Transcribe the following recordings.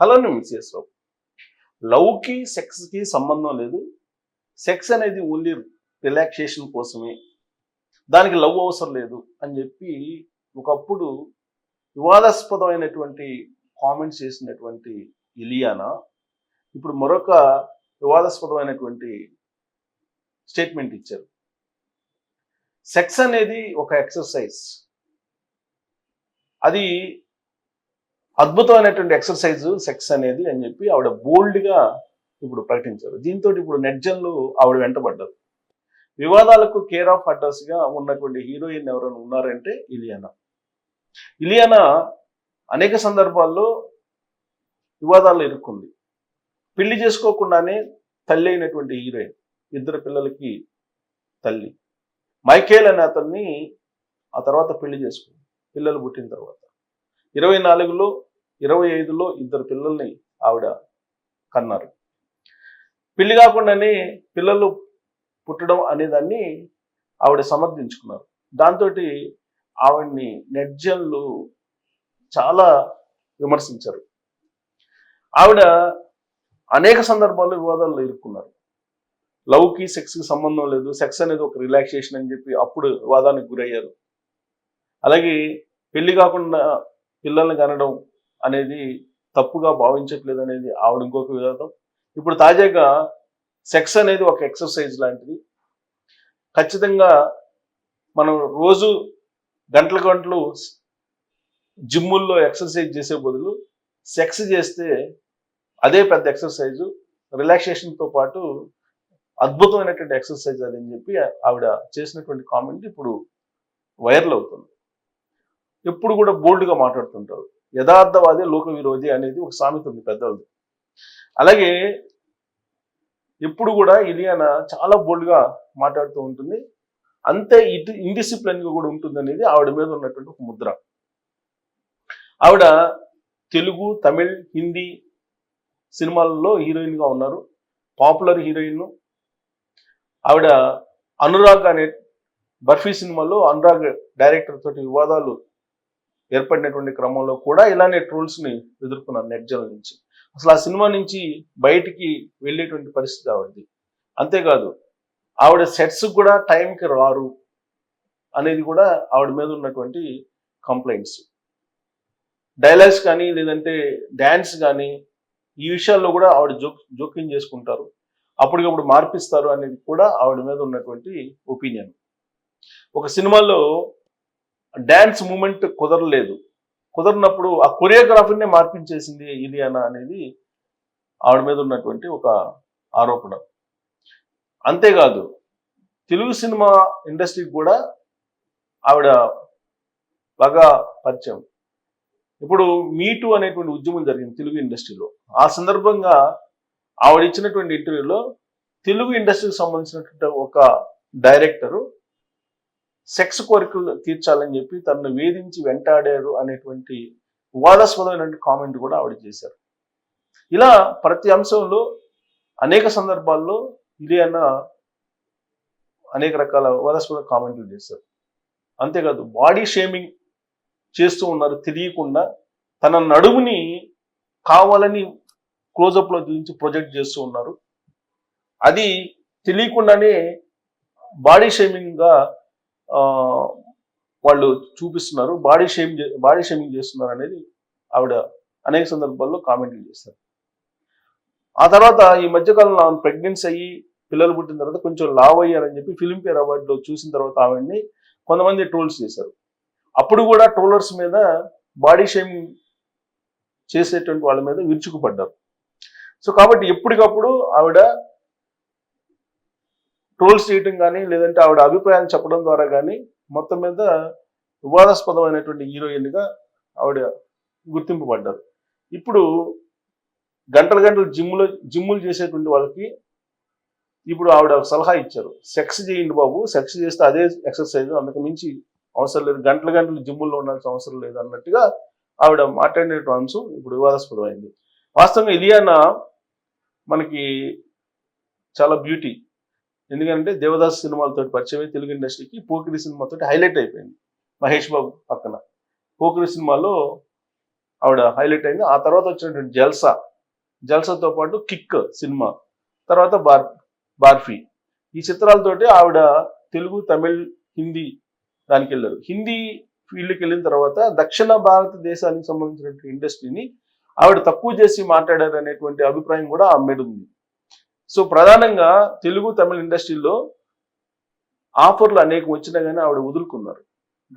Hello మిస్ఎస్ రావు. లవ్కి సెక్స్కి సంబంధం లేదు. సెక్స్ అనేది ఓన్లీ రిలాక్సేషన్ కోసమే. దానికి లవ్ అవసరం లేదు అని చెప్పి ఒకప్పుడు వివాదాస్పదమైనటువంటి కామెంట్స్ చేసినటువంటి ఇలియానా ఇప్పుడు మరొక వివాదాస్పదమైనటువంటి స్టేట్మెంట్ ఇచ్చారు. సెక్స్ అనేది ఒక ఎక్సర్సైజ్. అది అద్భుతమైనటువంటి ఎక్సర్సైజ్ సెక్స్ అనేది అని చెప్పి ఆవిడ బోల్డ్గా ఇప్పుడు ప్రకటించారు. దీంతో ఇప్పుడు నెట్జన్లు ఆవిడ వెంటబడ్డారు. వివాదాలకు కేర్ ఆఫ్ అడ్రస్గా ఉన్నటువంటి హీరోయిన్ ఎవరైనా ఉన్నారంటే ఇలియానా. ఇలియానా అనేక సందర్భాల్లో వివాదాల్లో ఇరుక్కుంది. పెళ్ళి చేసుకోకుండానే తల్లి అయినటువంటి హీరోయిన్ ఇద్దరు పిల్లలకి తల్లి. మైకేల్ అనే అతన్ని ఆ తర్వాత పెళ్ళి చేసుకుంది. పిల్లలు పుట్టిన తర్వాత. ఇరవై నాలుగులో ఇరవై ఐదులో ఇద్దరు పిల్లల్ని ఆవిడ కన్నారు. పెళ్ళి కాకుండానే పిల్లలు పుట్టడం అనేదాన్ని ఆవిడ సమర్థించుకున్నారు. దాంతో ఆవిడ్ని నెట్జన్లు చాలా విమర్శించారు. ఆవిడ అనేక సందర్భాల్లో వివాదాల్లో ఇరుక్కున్నారు. లవ్కి సెక్స్కి సంబంధం లేదు సెక్స్ అనేది ఒక రిలాక్సేషన్ అని చెప్పి అప్పుడు వివాదానికి గురయ్యారు. అలాగే పెళ్ళి కాకుండా పిల్లల్ని కనడం అనేది తప్పుగా భావించట్లేదు అనేది ఆవిడ ఇంకొక విధానం. ఇప్పుడు తాజాగా సెక్స్ అనేది ఒక ఎక్సర్సైజ్ లాంటిది. ఖచ్చితంగా మనం రోజు గంటల గంటలు జిమ్ముల్లో ఎక్సర్సైజ్ చేసే బదులు సెక్స్ చేస్తే అదే పెద్ద ఎక్సర్సైజు రిలాక్సేషన్తో పాటు అద్భుతమైనటువంటి ఎక్సర్సైజ్ అదని అని చెప్పి ఆవిడ చేసినటువంటి కామెంట్ ఇప్పుడు వైరల్ అవుతుంది. ఎప్పుడు కూడా బోల్డ్గా మాట్లాడుతుంటారు. యథార్థవాది లోక విరోధి అనేది ఒక సామెత ఉంది పెద్దలది అలాగే ఎప్పుడు కూడా ఇలియానా చాలా బోల్డ్గా మాట్లాడుతూ ఉంటుంది. అంతే ఇటు ఇండిసిప్లిన్గా కూడా ఉంటుంది అనేది ఆవిడ మీద ఉన్నటువంటి ఒక ముద్ర. ఆవిడ తెలుగు తమిళ్ హిందీ సినిమాలలో హీరోయిన్గా ఉన్నారు. పాపులర్ హీరోయిన్ ఆవిడ అనురాగ్ అనే బర్ఫీ సినిమాలో అనురాగ్ డైరెక్టర్ తోటి వివాదాలు ఏర్పడినటువంటి క్రమంలో కూడా ఇలానే ట్రోల్స్ని ఎదుర్కొన్నారు నెట్జల నుంచి. అసలు ఆ సినిమా నుంచి బయటికి వెళ్ళేటువంటి పరిస్థితి ఆవిడది. అంతేకాదు ఆవిడ సెట్స్ కూడా టైంకి రారు అనేది కూడా ఆవిడ మీద ఉన్నటువంటి కంప్లైంట్స్. డైలాగ్స్ కానీ లేదంటే డ్యాన్స్ కానీ ఈ విషయాల్లో కూడా ఆవిడ జోక్ జోక్యం చేసుకుంటారు. అప్పటికప్పుడు మార్పిస్తారు అనేది కూడా ఆవిడ మీద ఉన్నటువంటి ఒపీనియన్. ఒక సినిమాలో డ్యాన్స్ మూమెంట్ కుదరలేదు. కుదరినప్పుడు ఆ కొరియోగ్రాఫర్నే మార్పించేసింది ఇలియానా అనేది ఆవిడ మీద ఉన్నటువంటి ఒక ఆరోపణ. అంతేకాదు తెలుగు సినిమా ఇండస్ట్రీకి కూడా ఆవిడ బాగా పరిచయం. ఇప్పుడు మీటు అనేటువంటి ఉద్యమం జరిగింది తెలుగు ఇండస్ట్రీలో. ఆ సందర్భంగా ఆవిడ ఇచ్చినటువంటి ఇంటర్వ్యూలో తెలుగు ఇండస్ట్రీకి సంబంధించినటువంటి ఒక డైరెక్టరు సెక్స్ కోరికలు తీర్చాలని చెప్పి తనను వేధించి వెంటాడారు అనేటువంటి వివాదాస్పదమైనటువంటి కామెంట్ కూడా ఆవిడ చేశారు. ఇలా ప్రతి అంశంలో అనేక సందర్భాల్లో ఇలియన్న అనేక రకాల వివాదాస్పద కామెంట్లు చేశారు. అంతేకాదు బాడీ షేమింగ్ చేస్తూ ఉన్నారు తెలియకుండా తన నడుముని కావాలని క్లోజప్లో చూపించి ప్రొజెక్ట్ చేస్తూ ఉన్నారు. అది తెలియకుండానే బాడీ షేమింగ్గా వాళ్ళు చూపిస్తున్నారు. బాడీ షేమ్ బాడీ షేమింగ్ చేస్తున్నారు అనేది ఆవిడ అనేక సందర్భాల్లో కామెంట్లు చేస్తారు ఆ తర్వాత ఈ మధ్యకాలంలో ఆమె ప్రెగ్నెన్సీ అయ్యి పిల్లలు పుట్టిన తర్వాత కొంచెం లావ్ అయ్యారని చెప్పి ఫిలింఫేర్ అవార్డులో చూసిన తర్వాత ఆవిడని కొంతమంది ట్రోల్స్ చేశారు. అప్పుడు కూడా ట్రోలర్స్ మీద బాడీ షేమింగ్ చేసేటువంటి వాళ్ళ మీద విరుచుకుపడ్డారు. సో కాబట్టి ఎప్పటికప్పుడు ఆవిడ ట్రోల్స్ చేయటం కానీ లేదంటే ఆవిడ అభిప్రాయాలు చెప్పడం ద్వారా కానీ మొత్తం మీద వివాదాస్పదమైనటువంటి హీరోయిన్గా ఆవిడ గుర్తింపబడ్డారు. ఇప్పుడు గంటల గంటలు జిమ్లో జిమ్ములు చేసేటువంటి వాళ్ళకి ఇప్పుడు ఆవిడ సలహా ఇచ్చారు. సెక్స్ చేయండి బాబు సెక్స్ చేస్తే అదే ఎక్సర్సైజ్ అందుకు మించి అవసరం లేదు. గంటల గంటలు జిమ్ముల్లో ఉండాల్సిన అవసరం లేదు అన్నట్టుగా ఆవిడ మాట్లాడిన అంశం ఇప్పుడు వివాదాస్పదమైంది. వాస్తవంగా ఇలియానా మనకి చాలా బ్యూటీ ఎందుకంటే దేవదాస్ సినిమాలతో పరిచయం తెలుగు ఇండస్ట్రీకి పోకిరి సినిమాతో హైలైట్ అయిపోయింది మహేష్ బాబు పక్కన. పోకిరి సినిమాలో ఆవిడ హైలైట్ అయింది. ఆ తర్వాత వచ్చినటువంటి జల్సా. జల్సాతో పాటు కిక్ సినిమా. తర్వాత బార్ బార్ఫీ. ఈ చిత్రాలతోటి ఆవిడ తెలుగు తమిళ్ హిందీ దానికి వెళ్ళారు. హిందీ ఫీల్డ్కి వెళ్ళిన తర్వాత దక్షిణ భారతదేశానికి సంబంధించినటువంటి ఇండస్ట్రీని ఆవిడ తక్కువ చేసి మాట్లాడారు అనేటువంటి అభిప్రాయం కూడా ఆమె మీద ఉంది. సో ప్రధానంగా తెలుగు తమిళ ఇండస్ట్రీలో ఆఫర్లు అనేకం వచ్చినా కానీ ఆవిడ వదులుకున్నారు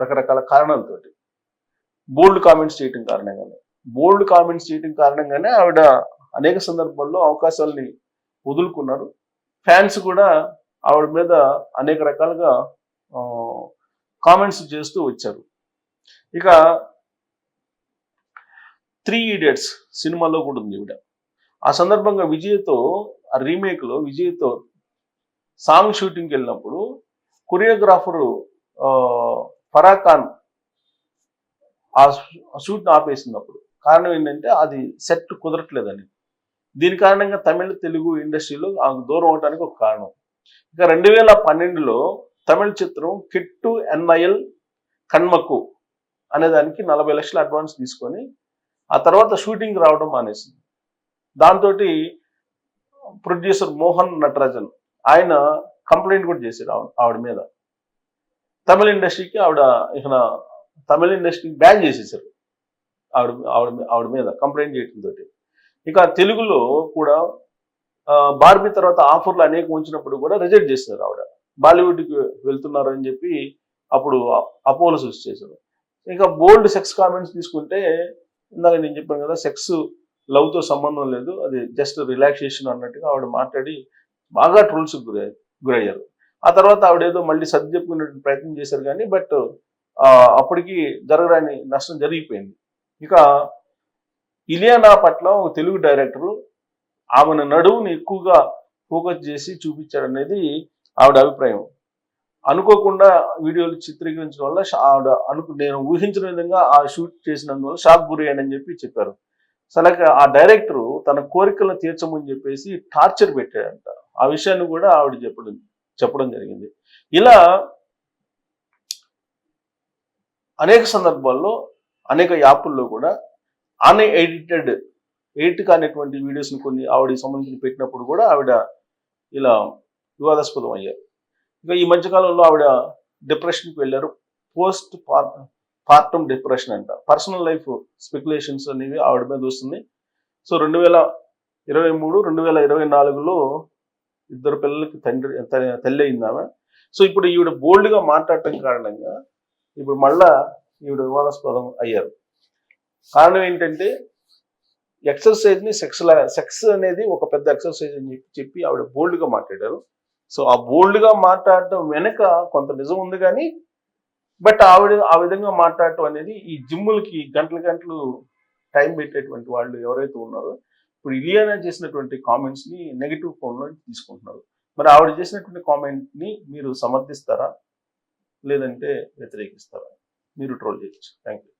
రకరకాల కారణాలతోటి. బోల్డ్ కామెంట్స్ చేయటం కారణంగానే. బోల్డ్ కామెంట్స్ చేయటం కారణంగానే ఆవిడ అనేక సందర్భాల్లో అవకాశాలని వదులుకున్నారు. ఫ్యాన్స్ కూడా ఆవిడ మీద అనేక రకాలుగా కామెంట్స్ చేస్తూ వచ్చారు. ఇక త్రీ ఇడియట్స్ సినిమాలో కూడా ఉంది ఈవిడ. ఆ సందర్భంగా విజయ్తో ఆ రీమేక్లో విజయ్తో సాంగ్ షూటింగ్కి వెళ్ళినప్పుడు కొరియోగ్రాఫరు ఫరా ఖాన్ ఆ షూట్ని ఆపేసినప్పుడు కారణం ఏంటంటే అది సెట్ కుదరట్లేదని. దీని కారణంగా తమిళ తెలుగు ఇండస్ట్రీలో ఆమెకు దూరం అవడానికి ఒక కారణం. ఇక రెండు వేల పన్నెండులో తమిళ చిత్రం కిట్టు ఎన్ఐఎల్ కన్మకు అనే దానికి నలభై లక్షల అడ్వాన్స్ తీసుకొని ఆ తర్వాత షూటింగ్ రావడం మానేసింది. దాంతో ప్రొడ్యూసర్ మోహన్ నటరాజన్. ఆయన కంప్లైంట్ కూడా చేశారు ఆవిడ ఆవిడ మీద. తమిళ ఇండస్ట్రీకి ఆవిడ ఇక తమిళ ఇండస్ట్రీకి బ్యాన్ చేసేసారు ఆవిడ ఆవిడ ఆవిడ మీద కంప్లైంట్ చేయడంతో ఇక తెలుగులో కూడా ఆ, బార్బీ తర్వాత ఆఫర్లు అనేకం ఉంచినప్పుడు కూడా రిజెక్ట్ చేశారు ఆవిడ. బాలీవుడ్కి వెళ్తున్నారు అని చెప్పి అప్పుడు అపోలో సృష్టి చేశారు. ఇంకా బోల్డ్ సెక్స్ కామెంట్స్ తీసుకుంటే ఇందాక నేను చెప్పాను కదా సెక్స్ లవ్తో సంబంధం లేదు. అది జస్ట్ రిలాక్సేషన్ అన్నట్టుగా ఆవిడ మాట్లాడి బాగా ట్రోల్స్ గురై గురయ్యారు. ఆ తర్వాత ఆవిడ ఏదో మళ్ళీ సర్ది చెప్పుకునే ప్రయత్నం చేశారు కానీ బట్ అప్పటికి జరగరాని నష్టం జరిగిపోయింది. ఇక ఇలియానా పట్ల ఒక తెలుగు డైరెక్టరు ఆమెను నడువుని ఎక్కువగా ఫోకస్ చేసి చూపించాడనేది ఆవిడ అభిప్రాయం. అనుకోకుండా వీడియోలు చిత్రీకరించడం వల్ల ఆవిడ అనుకు నేను ఊహించిన విధంగా ఆ షూట్ చేసినందువల్ల షాక్ గురయ్యానని చెప్పి చెప్పారు. అసలు ఆ డైరెక్టరు తన కోరికలను తీర్చమని చెప్పేసి టార్చర్ పెట్టాడంట. ఆ విషయాన్ని కూడా ఆవిడ చెప్పడం చెప్పడం జరిగింది. ఇలా అనేక సందర్భాల్లో అనేక యాప్ల్లో కూడా అన్ ఎడిటెడ్ ఎడిట్ కానిటువంటి వీడియోస్ని కొన్ని ఆవిడకి సంబంధించి పెట్టినప్పుడు కూడా ఆవిడ ఇలా వివాదాస్పదం అయ్యారు ఇంకా ఈ మధ్యకాలంలో ఆవిడ డిప్రెషన్కి వెళ్ళారు. పోస్ట్ పార్ట్ పార్టమ్ డిప్రెషన్ అంట. పర్సనల్ లైఫ్ స్పెక్యులేషన్స్ అనేవి ఆవిడ మీద వస్తుంది. సో రెండు వేల ఇరవై మూడు రెండు వేల ఇరవై నాలుగులో ఇద్దరు పిల్లలకి తండ్రి తల్లి అయింది ఆమె. సో ఇప్పుడు ఈవిడ బోల్డ్గా మాట్లాడటం కారణంగా ఇప్పుడు మళ్ళా ఈవిడ వివాదాస్పదం అయ్యారు. కారణం ఏంటంటే ఎక్సర్సైజ్ని సెక్స్ సెక్స్ అనేది ఒక పెద్ద ఎక్సర్సైజ్ అని చెప్పి చెప్పి ఆవిడ బోల్డ్గా మాట్లాడారు. సో ఆ బోల్డ్గా మాట్లాడటం వెనక కొంత నిజం ఉంది కానీ బట్ ఆవిడ ఆ విధంగా మాట్లాడటం అనేది ఈ జిమ్ములకి గంటల గంటలు టైం పెట్టేటువంటి వాళ్ళు ఎవరైతే ఉన్నారో ఇప్పుడు ఇలియానా చేసినటువంటి కామెంట్స్ని నెగిటివ్ ఫోన్లో తీసుకుంటున్నారు. మరి ఆవిడ చేసినటువంటి కామెంట్ని మీరు సమర్థిస్తారా? లేదంటే వ్యతిరేకిస్తారా? మీరు ట్రోల్ చేయొచ్చు. Thank you